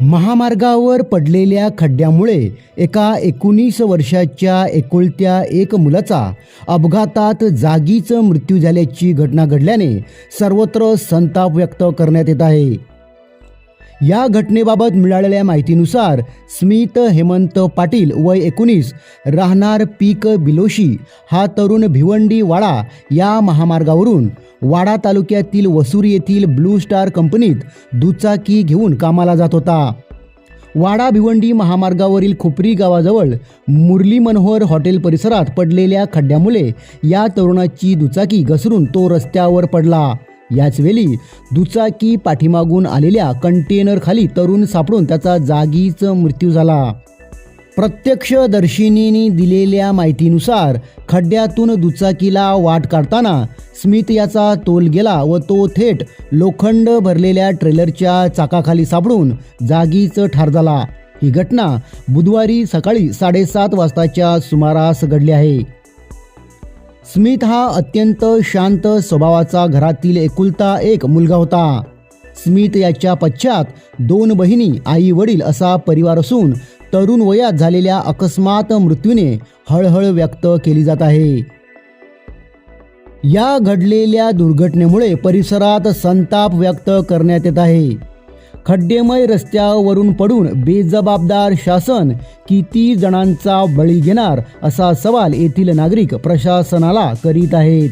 महामार्गावर पडलेल्या खड्ड्यामुळे एका एकोणीस वर्षाच्या एकुलत्या एक मुलाचा अपघातात जागीच मृत्यू झाल्याची घटना घडल्याने सर्वत्र संताप व्यक्त करण्यात येत आहे. या घटनेबाबत मिळालेल्या माहितीनुसार स्मित हेमंत पाटील वय एकोणीस राहणार पीक बिलोशी हा तरुण भिवंडी वाडा या महामार्गावरून वाडा तालुक्यातील वसुरी येथील ब्लू स्टार कंपनीत दुचाकी घेऊन कामाला जात होता. वाडा भिवंडी महामार्गावरील खोपरी गावाजवळ मुरली मनोहर हॉटेल परिसरात पडलेल्या खड्ड्यामुळे या तरुणाची दुचाकी घसरून तो रस्त्यावर पडला. याचवेळी दुचाकी पाठीमागून आलेल्या कंटेनर खाली तरुण सापडून त्याचा जागीच मृत्यू झाला. प्रत्यक्षदर्शिनीने दिलेल्या माहितीनुसार खड्ड्यातून दुचाकीला वाट काढताना स्मिथ याचा तोल गेला व तो थेट लोखंड भरलेल्या ट्रेलरच्या चाकाखाली सापडून जागीच ठार झाला. ही घटना बुधवारी सकाळी साडेसात वाजताच्या सुमारास घडली आहे. स्मिथ हा अत्यंत शांत स्वभावाचा घरातील एकुलता एक मुलगा होता. स्मिथ याच्या पश्चात दोन बहिणी आई वडील असा परिवार असून तरुण वयात झालेल्या अकस्मात मृत्यूने हळहळ व्यक्त केली जात आहे. या घडलेल्या दुर्घटनेमुळे परिसरात संताप व्यक्त करण्यात येत आहे. खड्डेमय रस्त्यावरून पडून बेजबाबदार शासन किती जणांचा बळी घेणार असा सवाल येथील नागरिक प्रशासनाला करीत आहेत.